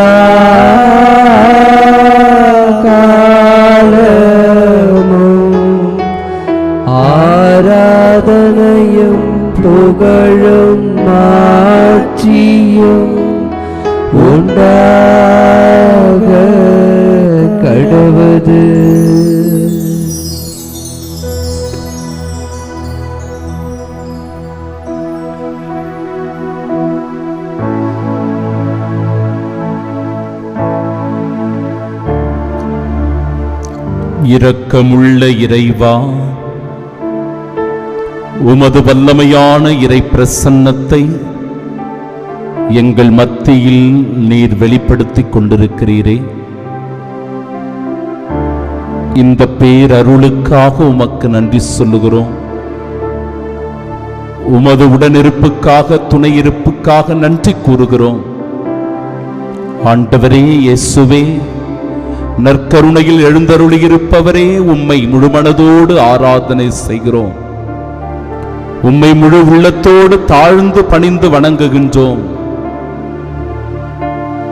எல்லா காலமும் ஆராதனையும் புகழும் மாட்சியும் இரக்கமுள்ள இறைவா உமது வல்லமையான இறை பிரசன்னத்தை எங்கள் மத்தியில் நீர் வெளிப்படுத்திக் கொண்டிருக்கிறீரே. இந்த பேரருளுக்காக உமக்கு நன்றி சொல்லுகிறோம். உமது உடனிருப்புக்காக துணை இருப்புக்காக நன்றி கூறுகிறோம். ஆண்டவரே இயேசுவே நற்கருணையில் எழுந்தருளியிருப்பவரே உம்மை முழுமனதோடு ஆராதனை செய்கிறோம். உம்மை முழு உள்ளத்தோடு தாழ்ந்து பணிந்து வணங்குகின்றோம்.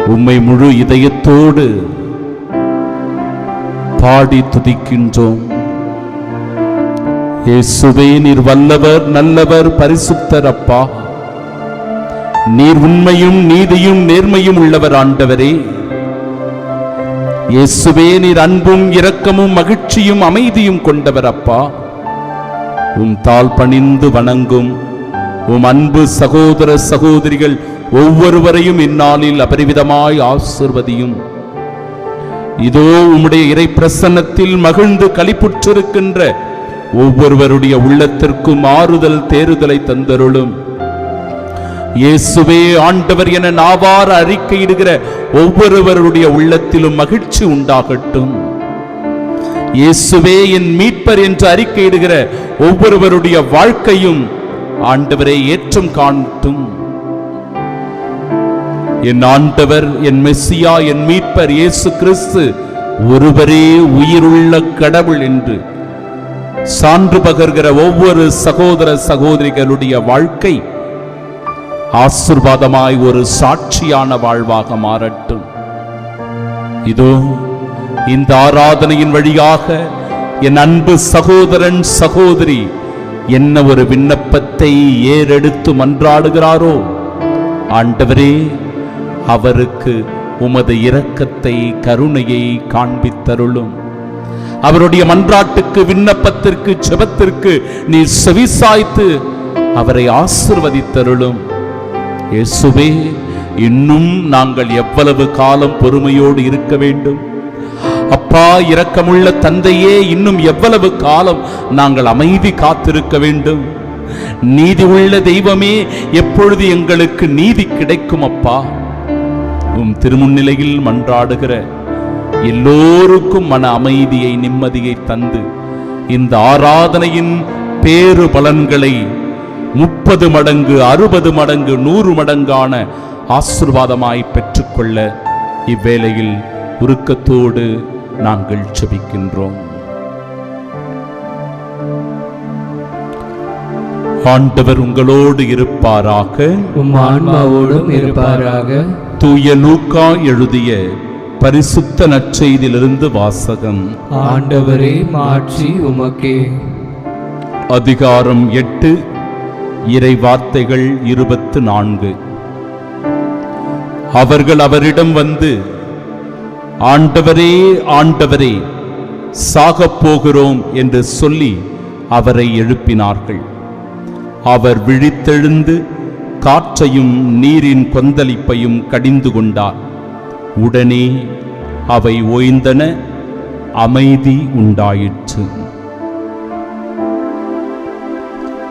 உம்மை முழு இதயத்தோடு பாடி துதிக்கின்றோம். இயேசுவே நீர் வல்லவர் நல்லவர் பரிசுத்தர் அப்பா. நீர் உண்மையும் நீதியும் நேர்மையும் உள்ளவர் ஆண்டவரே. இயேசுவே நீர் அன்பும் இரக்கமும் மகிழ்ச்சியும் அமைதியும் கொண்டவர் அப்பா. உம் தாள் பணிந்து வணங்கும் உம் அன்பு சகோதர சகோதரிகள் ஒவ்வொருவரையும் இந்நாளில் அபரிவிதமாய் ஆசிர்வதியும். இதோ உம்முடைய இறை பிரசன்னத்தில் மகிழ்ந்து களிப்புற்றிருக்கின்ற ஒவ்வொருவருடைய உள்ளத்திற்கும் ஆறுதல் தேறுதலை தந்தருளும். இயேசுவே ஆண்டவர் என நாவார அறிக்கையிடுகிற ஒவ்வொருவருடைய உள்ளத்திலும் மகிழ்ச்சி உண்டாகட்டும். இயேசுவே என் மீட்பர் என்று அறிக்கையிடுகிற ஒவ்வொருவருடைய வாழ்க்கையும் ஆண்டவரை ஏற்றம் காணட்டும் என் ஆண்டவர் என் மெஸ்ஸியா என் மீட்பர் இயேசு கிறிஸ்து ஒருவரே உயிருள்ள கடவுள் என்று சான்று பகர்கிற ஒவ்வொரு சகோதர சகோதரிகளுடைய வாழ்க்கை ஆசிர்வாதமாய் ஒரு சாட்சியான வாழ்வாக மாறட்டும். இதோ இந்த ஆராதனையின் வழியாக என் அன்பு சகோதரன் சகோதரி என்ன ஒரு விண்ணப்பத்தை ஏறெடுத்து மன்றாடுகிறாரோ? ஆண்டவரே அவருக்கு உமது இரக்கத்தை கருணையை காண்பித்தருளும். அவருடைய மன்றாட்டுக்கு விண்ணப்பத்திற்கு செபத்திற்கு நீர் செவிசாய்த்து அவரை ஆசிர்வதித்தருளும். இயேசுவே இன்னும் நாங்கள் எவ்வளவு காலம் பொறுமையோடு இருக்க வேண்டும்? அப்பா இரக்கமுள்ள தந்தையே இன்னும் எவ்வளவு காலம் நாங்கள் அமைதி காத்திருக்க வேண்டும்? நீதி உள்ள தெய்வமே எப்பொழுது எங்களுக்கு நீதி கிடைக்கும் அப்பா? உம் திருமுன்னிலையில் மன்றாடுகிற எல்லோருக்கும் மன அமைதியை நிம்மதியை தந்து இந்த ஆராதனையின் பேறு பலன்களை முப்பது மடங்கு அறுபது மடங்கு நூறு மடங்கான ஆசிர்வாதமாய் பெற்றுக்கொள்ள இவ்வேளையில் உருக்கத்தோடு நாங்கள் ஜெபிக்கின்றோம். ஆண்டவர் உங்களோடு இருப்பாராக. உம் ஆன்மாவோடும் இருப்பாராக. தூய லூக்கா எழுதிய பரிசுத்த நற்செய்தியிலிருந்து வாசகம். ஆண்டவரே மாட்சி உமக்கே. அதிகாரம் எட்டு இறை வார்த்தைகள் இருபத்து நான்கு. அவர்கள் அவரிடம் வந்து ஆண்டவரே ஆண்டவரே சாகப் போகிறோம் என்று சொல்லி அவரை எழுப்பினார்கள். அவர் விழித்தெழுந்து காற்றையும் நீரின் கொந்தளிப்பையும் கடிந்து கொண்டார். உடனே அவை ஓய்ந்தன அமைதி உண்டாயிற்று.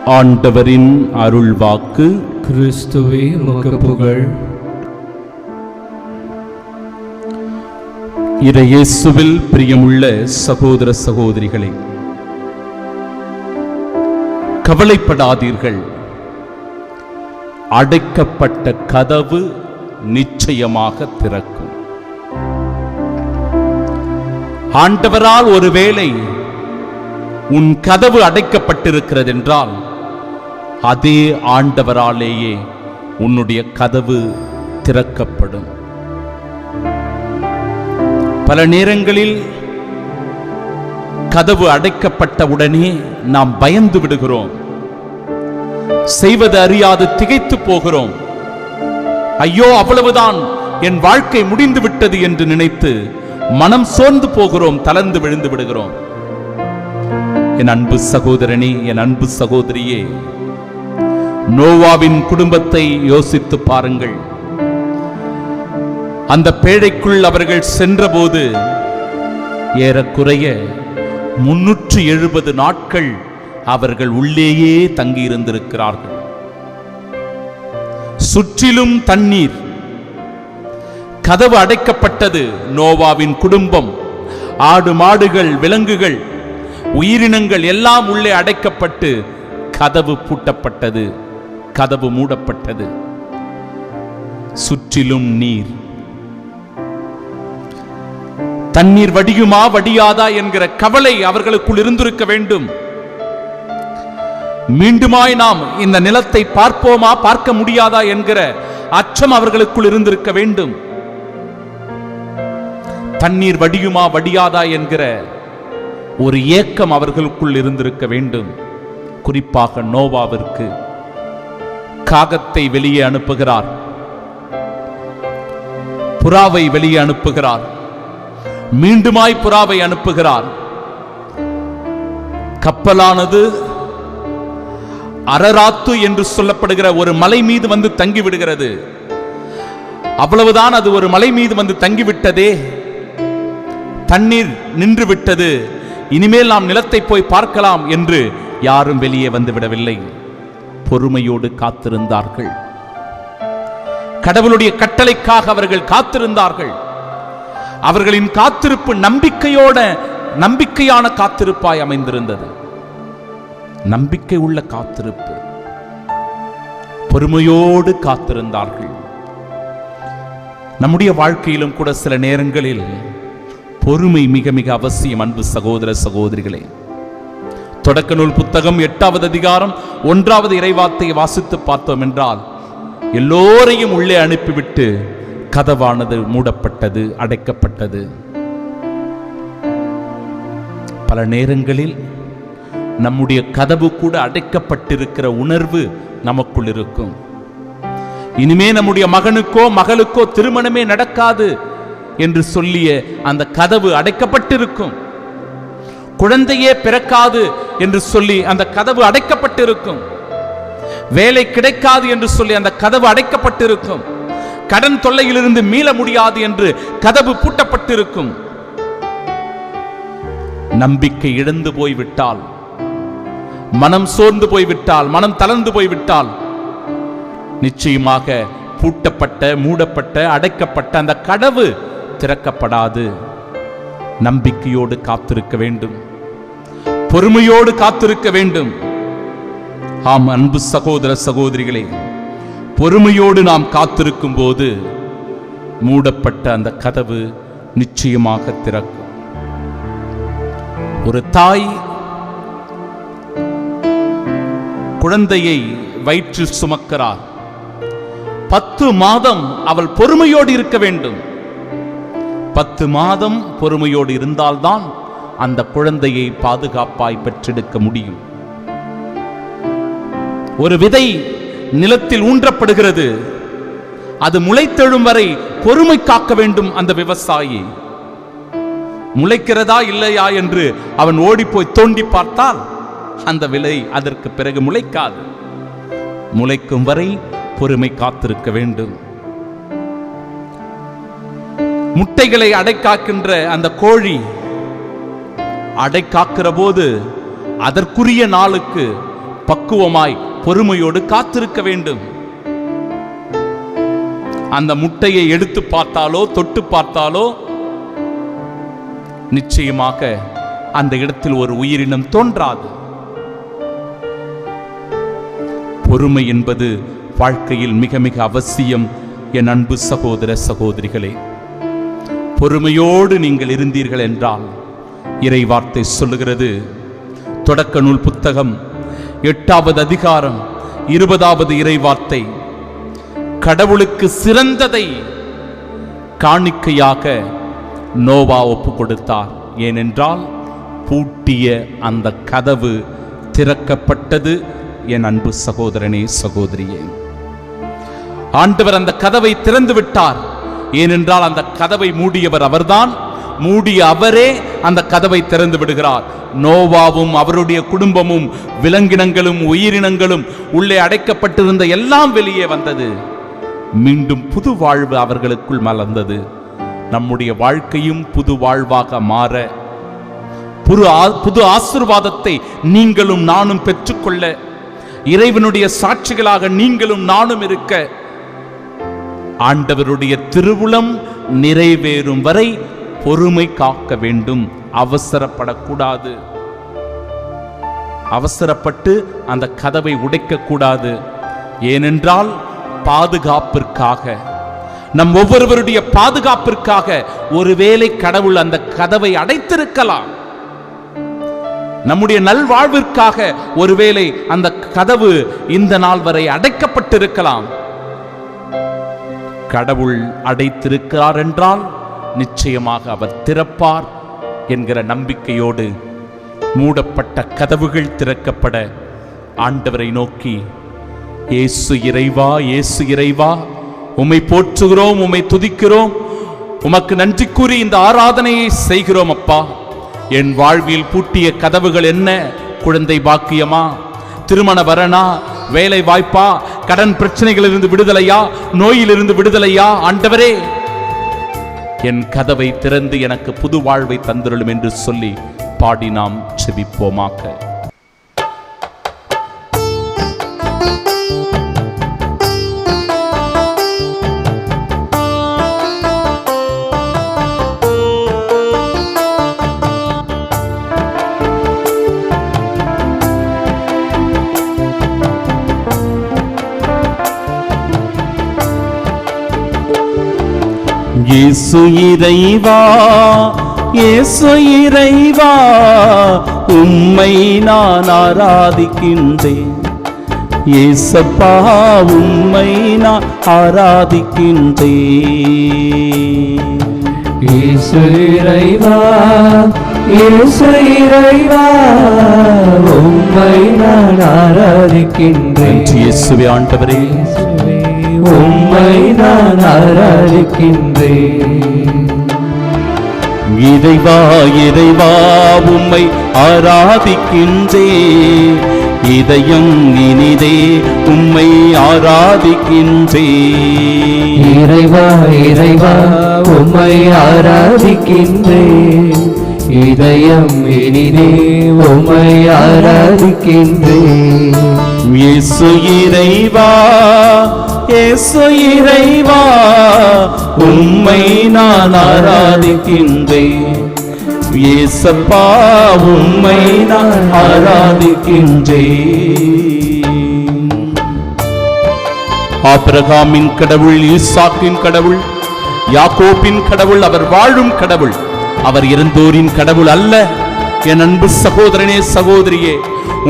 ஆண்டவரின் அருள்வாக்கு. கிறிஸ்துவே உமக்கு புகழ். இறையேசுவில் பிரியமுள்ள சகோதர சகோதரிகளே கவலைப்படாதீர்கள். அடைக்கப்பட்ட கதவு நிச்சயமாக திறக்கும். ஆண்டவரால் ஒருவேளை உன் கதவு அடைக்கப்பட்டிருக்கிறது என்றால் அதே ஆண்டவராலேயே உன்னுடைய கதவு திறக்கப்படும். பல நேரங்களில் கதவு அடைக்கப்பட்ட உடனே நாம் பயந்து விடுகிறோம். செய்வது அறியாது திகைத்து போகிறோம். ஐயோ அவ்வளவுதான். என் வாழ்க்கை முடிந்து விட்டது என்று நினைத்து மனம் சோர்ந்து போகிறோம் தளர்ந்து விழுந்து விடுகிறோம். என் அன்பு சகோதரனே என் அன்பு சகோதரியே நோவாவின் குடும்பத்தை யோசித்து பாருங்கள். அந்த பேழைக்குள் அவர்கள் சென்றபோது ஏறக்குறைய முன்னூற்று எழுபது நாட்கள் அவர்கள் உள்ளேயே தங்கியிருந்திருக்கிறார்கள். சுற்றிலும் தண்ணீர். கதவு அடைக்கப்பட்டது நோவாவின் குடும்பம். ஆடு மாடுகள் விலங்குகள் உயிரினங்கள் எல்லாம் உள்ளே அடைக்கப்பட்டு கதவு பூட்டப்பட்டது. கதவு மூடப்பட்டது. சுற்றிலும் நீர். தண்ணீர் வடியுமா வடியாதா என்கிற கவலை அவர்களுக்குள் இருந்திருக்க வேண்டும். மீண்டுமாய் நாம் இந்த நிலத்தை பார்ப்போமா பார்க்க முடியாதா என்கிற அச்சம் அவர்களுக்குள் இருந்திருக்க வேண்டும். தண்ணீர் வடியுமா வடியாதா என்கிற ஒரு ஏக்கம் அவர்களுக்குள் இருந்திருக்க வேண்டும். குறிப்பாக நோவாவிற்கு. காகத்தை வெளியே அனுப்புகிறார். புறாவை வெளியே அனுப்புகிறார். மீண்டுமாய் புறாவை அனுப்புகிறார். கப்பலானது அரராத்து என்று சொல்லப்படுகிற ஒரு மலை மீது வந்து தங்கி விடுகிறது அவ்வளவுதான் அது ஒரு மலை மீது வந்து தங்கிவிட்டதே. தண்ணீர் நின்று விட்டது இனிமேல் நாம் நிலத்தை போய் பார்க்கலாம் என்று யாரும் வெளியே வந்து விடவில்லை. பொறுமையோடு காத்திருந்தார்கள். கடவுளுடைய கட்டளைக்காக அவர்கள் காத்திருந்தார்கள். அவர்களின் காத்திருப்பு நம்பிக்கையோட நம்பிக்கையான காத்திருப்பாய் அமைந்திருந்தது. நம்பிக்கை உள்ள காத்திருப்பு. பொறுமையோடு காத்திருந்தார்கள். நம்முடைய வாழ்க்கையிலும் கூட சில நேரங்களில் பொறுமை மிக மிக அவசியம் அன்பு சகோதர சகோதரிகளே. தொடக்க நூல் புத்தகம் எட்டாவது அதிகாரம் ஒன்றாவது இறைவார்த்தையை வாசித்து பார்த்தோம் என்றால் எல்லோரையும் உள்ளே அனுப்பிவிட்டு கதவானது மூடப்பட்டது அடைக்கப்பட்டது. பல நேரங்களில் நம்முடைய கதவு கூட அடைக்கப்பட்டிருக்கிற உணர்வு நமக்குள் இருக்கும். இனிமே நம்முடைய மகனுக்கோ மகளுக்கோ திருமணமே நடக்காது என்று சொல்லிய அந்த கதவு அடைக்கப்பட்டிருக்கும். குழந்தையே பிறக்காது என்று சொல்லி அந்த கதவு அடைக்கப்பட்டிருக்கும். வேலை கிடைக்காது என்று சொல்லி அந்த கதவு அடைக்கப்பட்டிருக்கும். கடன் தொல்லையிலிருந்து மீள முடியாது என்று கதவு பூட்டப்பட்டிருக்கும். நம்பிக்கை இழந்து போய்விட்டால் மனம் சோர்ந்து போய்விட்டால் மனம் தளர்ந்து போய்விட்டால் நிச்சயமாக பூட்டப்பட்ட மூடப்பட்ட அடைக்கப்பட்ட அந்த கடவு திறக்கப்படாது. நம்பிக்கையோடு காத்திருக்க வேண்டும். பொறுமையோடு காத்திருக்க வேண்டும். ஆம் அன்பு சகோதர சகோதரிகளே பொறுமையோடு நாம் காத்திருக்கும் போது மூடப்பட்ட அந்த கதவு நிச்சயமாக திறக்கும். ஒரு தாய் குழந்தையை வயிற்றில் சுமக்கிறார். பத்து மாதம் அவள் பொறுமையோடு இருக்க வேண்டும். பத்து மாதம் பொறுமையோடு இருந்தால்தான் அந்த குழந்தையை பாதுகாப்பாய் பெற்றெடுக்க முடியும். ஒரு விதை நிலத்தில் ஊன்றப்படுகிறது. அது முளைத்தெழும் வரை பொறுமை காக்க வேண்டும் அந்த விவசாயி. முளைக்கிறதா இல்லையா என்று அவன் ஓடிப்போய் தோண்டி பார்த்தால் அந்த விலை அதற்கு பிறகு முளைக்காது. முளைக்கும் வரை பொறுமை காத்திருக்க வேண்டும். முட்டைகளை அடைக்காக்கின்ற அந்த கோழி அடைக்காக்கிற போது அதற்குரிய நாளுக்கு பக்குவமாய் பொறுமையோடு காத்திருக்க வேண்டும். அந்த முட்டையை எடுத்து பார்த்தாலோ தொட்டு பார்த்தாலோ நிச்சயமாக அந்த இடத்தில் ஒரு உயிரினம் தோன்றாது. பொறுமை என்பது வாழ்க்கையில் மிக மிக அவசியம் என் அன்பு சகோதர சகோதரிகளே. பொறுமையோடு நீங்கள் இருந்தீர்கள் என்றால் இறை வார்த்தை சொல்லுகிறது. தொடக்க நூல் புத்தகம் எட்டாவது அதிகாரம் இருபதாவது இறை வார்த்தை கடவுளுக்கு சிறந்ததை காணிக்கையாக நோவா ஒப்பு கொடுத்தார். ஏனென்றால் பூட்டிய அந்த கதவு திறக்கப்பட்டது. என் அன்பு சகோதரனே சகோதரியே. ஆண்டவர் அந்த கதவை திறந்து விட்டார். ஏனென்றால் அந்த கதவை மூடியவர் அவர்தான். மூடிய அவரே அந்த கதவை திறந்து விடுகிறார். நோவாவும் அவருடைய குடும்பமும் விலங்கினங்களும் உயிரினங்களும் உள்ளே அடைக்கப்பட்டிருந்த எல்லாம் வெளியே வந்தது. மீண்டும் புது வாழ்வு அவர்களுக்குள் மலர்ந்தது. நம்முடைய வாழ்க்கையும் புது வாழ்வாக மாற புது ஆ- புது ஆசிர்வாதத்தை நீங்களும் நானும் பெற்றுக்கொள்ள இறைவனுடைய சாட்சிகளாக நீங்களும் நானும் இருக்க ஆண்டவருடைய திருவுளம் நிறைவேறும் வரை பொறுமை காக்க வேண்டும். அவசரப்படக்கூடாது. அவசரப்பட்டு அந்த கதவை உடைக்கக்கூடாது. ஏனென்றால் பாதுகாப்பிற்காக நம் ஒவ்வொருவருடைய பாதுகாப்பிற்காக ஒருவேளை கடவுள் அந்த கதவை அடைத்திருக்கலாம். நம்முடைய நல்வாழ்விற்காக ஒருவேளை அந்த கதவு இந்த நாள் வரை அடைக்கப்பட்டிருக்கலாம். கடவுள் அடைத்திருக்கிறார் என்றால் நிச்சயமாக அவர் திறப்பார் என்கிற நம்பிக்கையோடு மூடப்பட்ட கதவுகள் திறக்கப்பட ஆண்டவரை நோக்கி இயேசு இறைவா இயேசு இறைவா உம்மை போற்றுகிறோம் உம்மை துதிக்கிறோம் உமக்கு நன்றி கூறி இந்த ஆராதனையை செய்கிறோம் அப்பா. என் வாழ்வில் பூட்டிய கதவுகள் என்ன? குழந்தை பாக்கியமா? திருமண வரனா? வேலை வாய்ப்பா? கடன் பிரச்சனைகளிலிருந்து விடுதலையா? நோயிலிருந்து விடுதலையா? ஆண்டவரே என் கதவை திறந்து எனக்கு புது வாழ்வை தந்துருளும் என்று சொல்லி பாடி நாம் செபிப்போமாக்க இயேசு இறைவா இயேசு இறைவா உம்மை நான் ஆராதிக்கின்றேன். இயேசப்பா உம்மை நான் ஆராதிக்கின்றேன். இயேசு இறைவா இயேசு இறைவா உம்மை நான் ஆராதிக்கின்றேன். இயேசுவே ஆண்டவரே. உம்மை நான் ஆராதிக்கின்றேன் இறைவா இறைவா உம்மை ஆராதிக்கின்றேன் இதயம் இனிதே உம்மை ஆராதிக்கின்றேன் இறைவா இறைவா உம்மை ஆராதிக்கின்றேன் இதயம் இனிதே உம்மை ஆராதிக்கின்றேன் இயேசு இறைவா இயேசு இறைவா உம்மை நான் ஆராதிக்கின்றேன். இயேசப்பா உம்மை நான் ஆராதிக்கின்றேன். ஆபிரகாமின் கடவுள் ஈசாக்கின் கடவுள் யாக்கோப்பின் கடவுள் அவர் வாழும் கடவுள் அவர் இறந்தோரின் கடவுள் அல்ல. என் அன்பு சகோதரனே சகோதரியே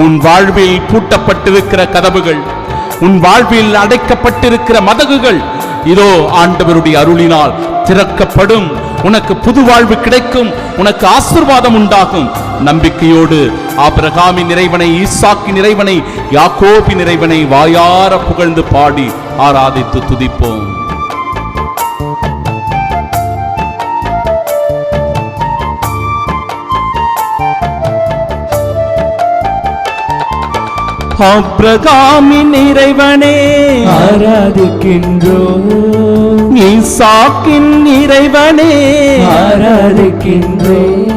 உன் வாழ்வில் பூட்டப்பட்டிருக்கிற கதவுகள் உன் வாழ்வில் அடைக்கப்பட்டிருக்கிற மதகுகள் இதோ ஆண்டவருடைய அருளினால் திறக்கப்படும். உனக்கு புது வாழ்வு கிடைக்கும் உனக்கு ஆசிர்வாதம் உண்டாகும். நம்பிக்கையோடு ஆபிரகாமி நிறைவனை ஈசாக்கின் நிறைவனை யாக்கோபி நிறைவனை வாயார புகழ்ந்து பாடி ஆராதித்து துதிப்போம். ஆபிரகாமின் இறைவனே ஆராதிக்கின்றோம் ஈசாக்கின் இறைவனே ஆராதிக்கின்றோம்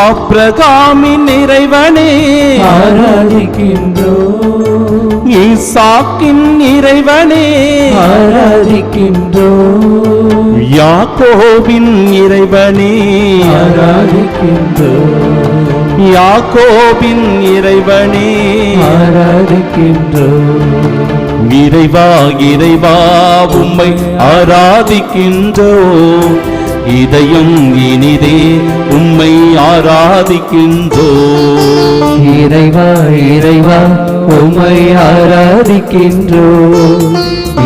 ஆபிரகாமின் இறைவனே ஆராதிக்கின்றோம் ஈசாக்கின் இறைவனே ஆராதிக்கின்றோம் யாக்கோபின் இறைவனே ஆராதிக்கின்றோம் யாக்கோபின் இறைவனே. ஆராதிக்கின்றோம் இறைவா இறைவா உம்மை ஆராதிக்கின்றோம் இதயம் இனிதே உம்மை ஆராதிக்கின்றோம் இறைவா இறைவா உம்மை ஆராதிக்கின்றோம்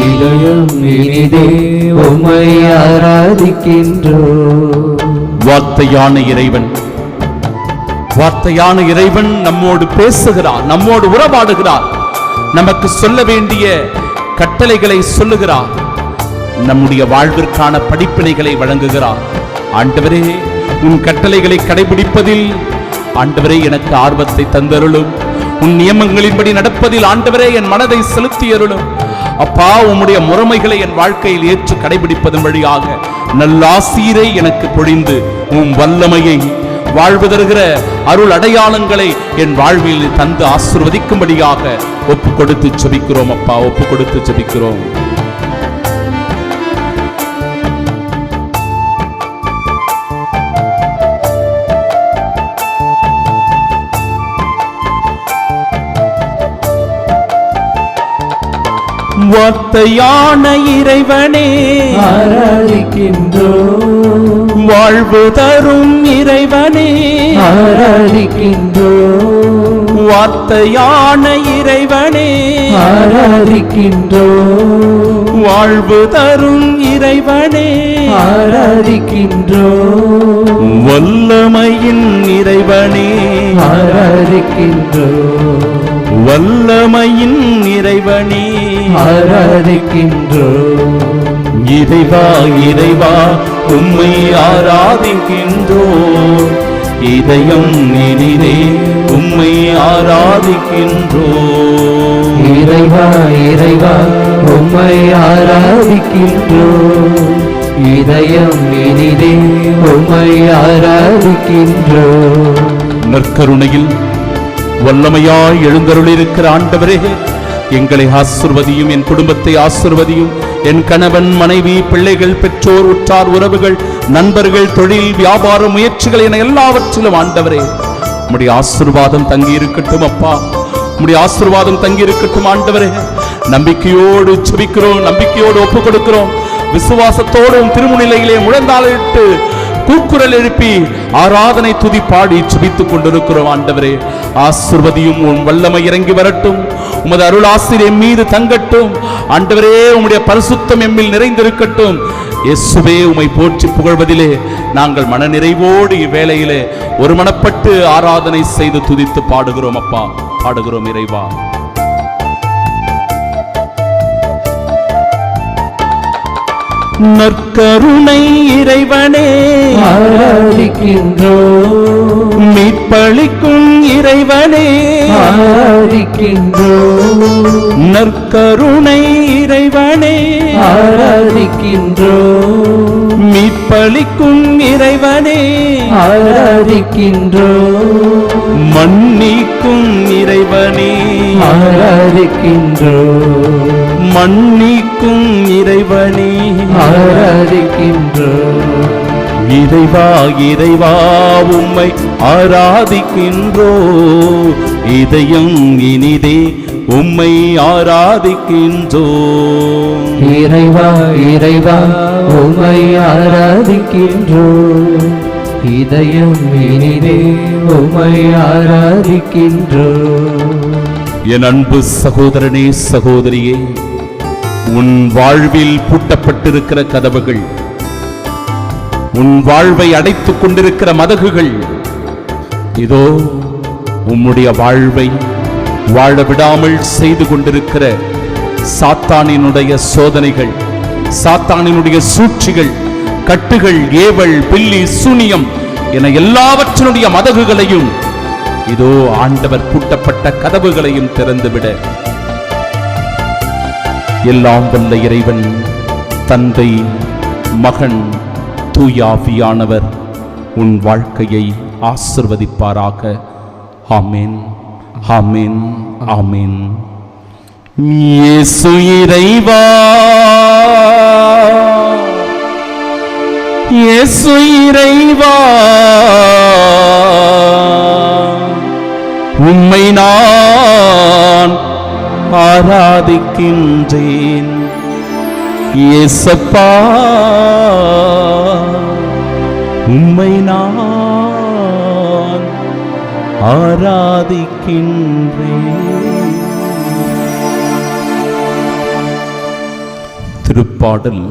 இதயம் இனிதே உம்மை ஆராதிக்கின்றோம் வார்த்தையான இறைவன் வார்த்தையான இறைவன் நம்மோடு பேசுகிறார் நம்மோடு உறவாடுகிறார். நமக்கு சொல்ல வேண்டிய கட்டளைகளை சொல்லுகிறார். நம்முடைய வாழ்விற்கான படிப்பினைகளை வழங்குகிறார். ஆண்டவரே உன் கட்டளைகளை கடைபிடிப்பதில் ஆண்டவரே எனக்கு ஆர்வத்தை தந்தருளும். உன் நியமங்களின்படி நடப்பதில் ஆண்டவரே என் மனதை செலுத்தியருளும். அப்பா உம்முடைய முறைமைகளை என் வாழ்க்கையில் ஏற்று கடைபிடிப்பதன் வழியாக நல்லாசீரை எனக்கு பொழிந்து உன் வல்லமையை வாழ்வு தருகிற அருள் அடையாளங்களை என் வாழ்வில் தந்து ஆசிர்வதிக்கும்படியாக ஒப்பு கொடுத்து செபிக்கிறோம் அப்பா. ஒப்பு கொடுத்து செபிக்கிறோம் வார்த்தையான இறைவனே ஆராதிக்கின்றோம். வாழ்வு தரும் இறைவனே. ஆராதிக்கின்றோம் வார்த்தையான இறைவனே. ஆராதிக்கின்றோம் வாழ்வு தரும் இறைவனே. ஆராதிக்கின்றோம் வல்லமையின் இறைவனே. ஆராதிக்கின்றோம் வல்லமையின் இறைவனே. ஆராதிக்கின்றோம் இறைவா இறைவா உம்மை ஆராதிக்கின்றோம் இதயம் இனிதே உம்மை ஆராதிக்கின்றோம் இறைவா இறைவா உம்மை ஆராதிக்கின்றோம் இதயம் இனிதே உம்மை ஆராதிக்கின்றோம் நற்கருணையில் வல்லமையாய் எழுந்தருளிருக்கிற ஆண்டவரே எங்களை ஆசிர்வதியும் என் குடும்பத்தை ஆசிர்வதியும் என் கணவன் மனைவி பிள்ளைகள் பெற்றோர் உற்றார் உறவுகள் நண்பர்கள் தொழில் வியாபார முயற்சிகள் என எல்லாவற்றிலும் ஆண்டவரே உம்முடைய ஆசிர்வாதம் தங்கி இருக்கட்டும் அப்பா. உம்முடைய ஆசிர்வாதம் தங்கி இருக்கட்டும் ஆண்டவரே. நம்பிக்கையோடு செபிக்கிறோம் நம்பிக்கையோடு ஒப்பு கொடுக்கிறோம் விசுவாசத்தோடும் திருமுனிலையிலே முழந்தாளிட்டு கூக்குரல் எழுப்பி ஆராதனை துதி பாடி சுபித்துக் கொண்டிருக்கிறோம் ஆண்டவரே. ஆசிர்வதியும் உன் வல்லமை இறங்கி வரட்டும். உமது அருள் ஆசிரியம் மீது தங்கட்டும். ஆண்டவரே உம்முடைய பரிசுத்தம் எம்மில் நிறைந்திருக்கட்டும். இயேசுவே உமை போற்றி புகழ்வதிலே நாங்கள் மனநிறைவோடு இவ்வேளையிலே ஒருமனப்பட்டு ஆராதனை செய்து துதித்து பாடுகிறோம் அப்பா. பாடுகிறோம் இறைவா. நற்கருணை இறைவனே. ஆராதிக்கின்றோம் மீட்பளிக்கும் இறைவனே. ஆராதிக்கின்றோம் நற்கருணை இறைவனே. ஆராதிக்கின்றோம் மீட்பளிக்கும் இறைவனே. ஆராதிக்கின்றோம் மன்னிக்கும் இறைவனே. ஆராதிக்கின்றோம் மன்னிக்கும் இறைவனே. ஆராதிக்கின்றோம் இறைவா இறைவா உம்மை ஆராதிக்கின்றோ. இதயம் இனிதே உம்மை ஆராதிக்கின்றோ. இறைவா இறைவா உம்மை ஆராதிக்கின்றோம் இதயம் இனிதே உம்மை ஆராதிக்கின்றோம் என் அன்பு சகோதரனே சகோதரியே உன் வாழ்வில் பூட்டப்பட்டிருக்கிற கதவுகள் உன் வாழ்வை அடைத்துக் கொண்டிருக்கிற மதகுகள் இதோ உம்முடைய வாழ்வை வாழ விடாமல் செய்து கொண்டிருக்கிற சாத்தானினுடைய சோதனைகள் சாத்தானினுடைய சூழ்ச்சிகள் கட்டுகள் ஏவல் பில்லி சூனியம் என எல்லாவற்றினுடைய மதகுகளையும் இதோ ஆண்டவர் பூட்டப்பட்ட கதவுகளையும் திறந்துவிட. எல்லாம் வல்ல இறைவன் தந்தை மகன் தூயாவியானவர் உன் வாழ்க்கையை ஆசிர்வதிப்பாராக. ஆமேன். ஆமேன். ஆமேன். இயேசு இறைவா. இயேசு இறைவா. உம்மை நான் ஆராதிக்கின்றேன். இயேசப்பா உம்மை நான் ஆராதிக்கின்றேன். திருப்பாடல்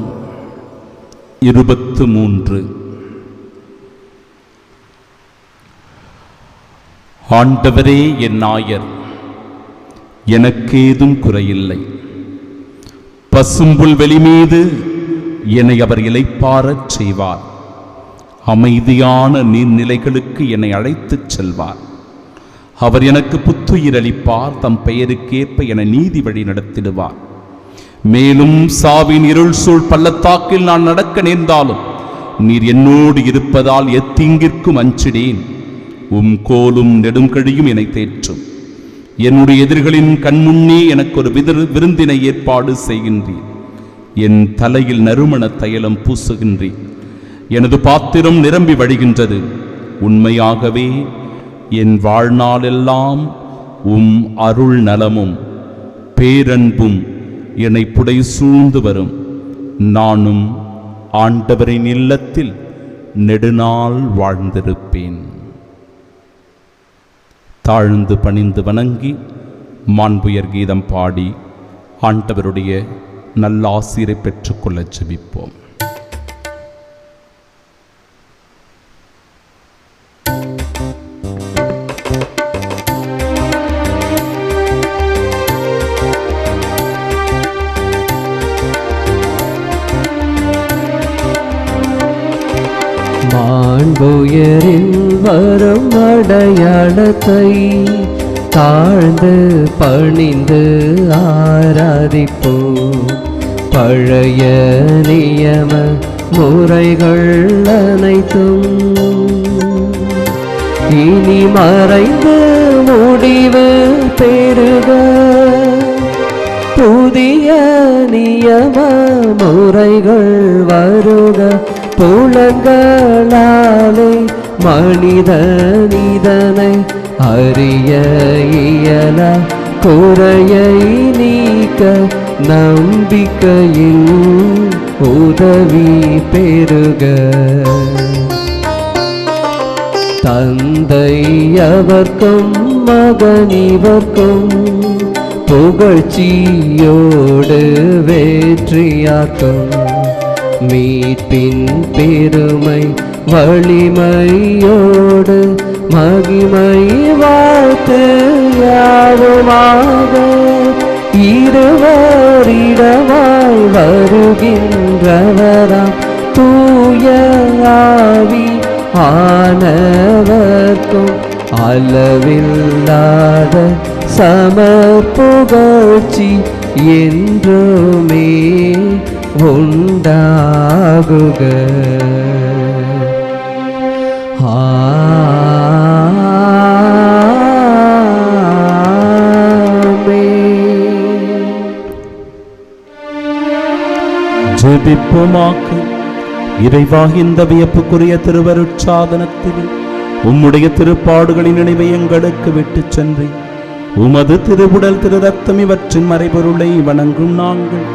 இருபத்து மூன்று ஆண்டவரே என் நாயர் எனக்கேதும் குறையில்லை. பசும்புல் வெளிமீது என்னை அவர் இலைப்பாரச் செய்வார். அமைதியான நீர்நிலைகளுக்கு என்னை அழைத்துச் செல்வார். அவர் எனக்கு புத்துயிர் அளிப்பார் தம் பெயருக்கேற்ப என நீதி வழி நடத்திடுவார். மேலும் சாவின் இருள் சூழ் பள்ளத்தாக்கில் நான் நடக்க நேர்ந்தாலும் நீர் என்னோடு இருப்பதால் எத்தீங்கிற்கும் அஞ்சிடேன் உம் கோலும் நெடுங்கழியும் என்னை தேற்றும். என்னுடைய எதிரிகளின் கண்முன்னே எனக்கு ஒரு விதிர் விருந்தினை ஏற்பாடு செய்கின்றீர் என் தலையில் நறுமண தைலம் பூசுகின்றீர் எனது பாத்திரம் நிரம்பி வழிகின்றது. உண்மையாகவே என் வாழ்நாளெல்லாம் உம் அருள் நலமும் பேரன்பும் என்னை புடை சூழ்ந்து வரும். நானும் ஆண்டவரின் இல்லத்தில் நெடுநாள் வாழ்ந்திருப்பேன். தாழ்ந்து பணிந்து வணங்கி மாண்புயர் கீதம் பாடி ஆண்டவருடைய நல்ல ஆசிரை பெற்றுக்கொள்ளச் ஜெபிப்போம் அடையாளத்தை தாழ்ந்து பணிந்து ஆராதிப்போ. பழைய நியம முறைகள் அனைத்தும் இனி மறைந்து முடிவு பெறுக. புதிய நியம முறைகள் வருக. புலங்களாலே மனிதனிதனை அறிய இயல குறையை நீக்க நம்பிக்கையில் உதவி பெருக தந்தை அவர்க்கும் மகனிவர்க்கும் புகழ்ச்சியோடு வெற்றியாக்கும். மீட்பின் பெருமை வலிமையோடு மகிமை வாழ்த்து யாவுமாக. இருவரிடமாய் வருகின்றவராம் தூயாவி ஆனவர்க்கும் அளவில்லாத சமப்புகழ்ச்சி என்றுமே உண்டாகுக ஜெபிப்போமாக்கு இறைவா இந்த வியப்புக்குரிய திருவருட்சாதனத்தில் உம்முடைய திருப்பாடுகளின் நினைவை எங்களுக்கு விட்டுச் சென்றேன் உமது திருவுடல் திரு ரத்தம் இவற்றின் மறைபொருளை வணங்கும் நாங்கள்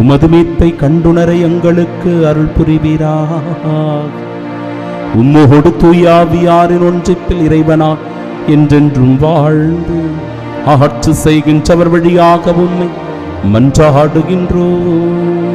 உமது கண்டுணர எங்களுக்கு அருள் புரிவீராக. உம்முகொடு தூயாவியாரின் ஒன்றிப்பில் இறைவனா என்றென்றும் வாழ்ந்து ஆட்சி செய்கின்றவர் வழியாக உம்மை மன்றாடுகின்றோம்.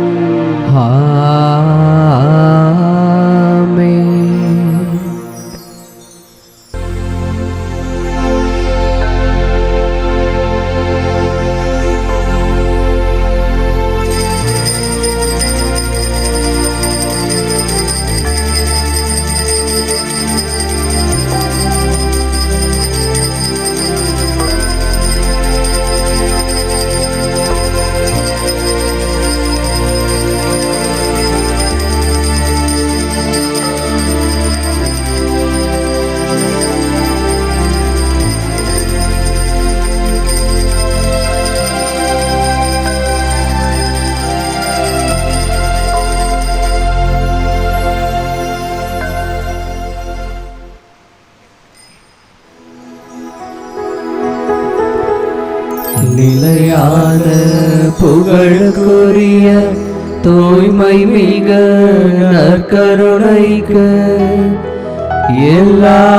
எல்லா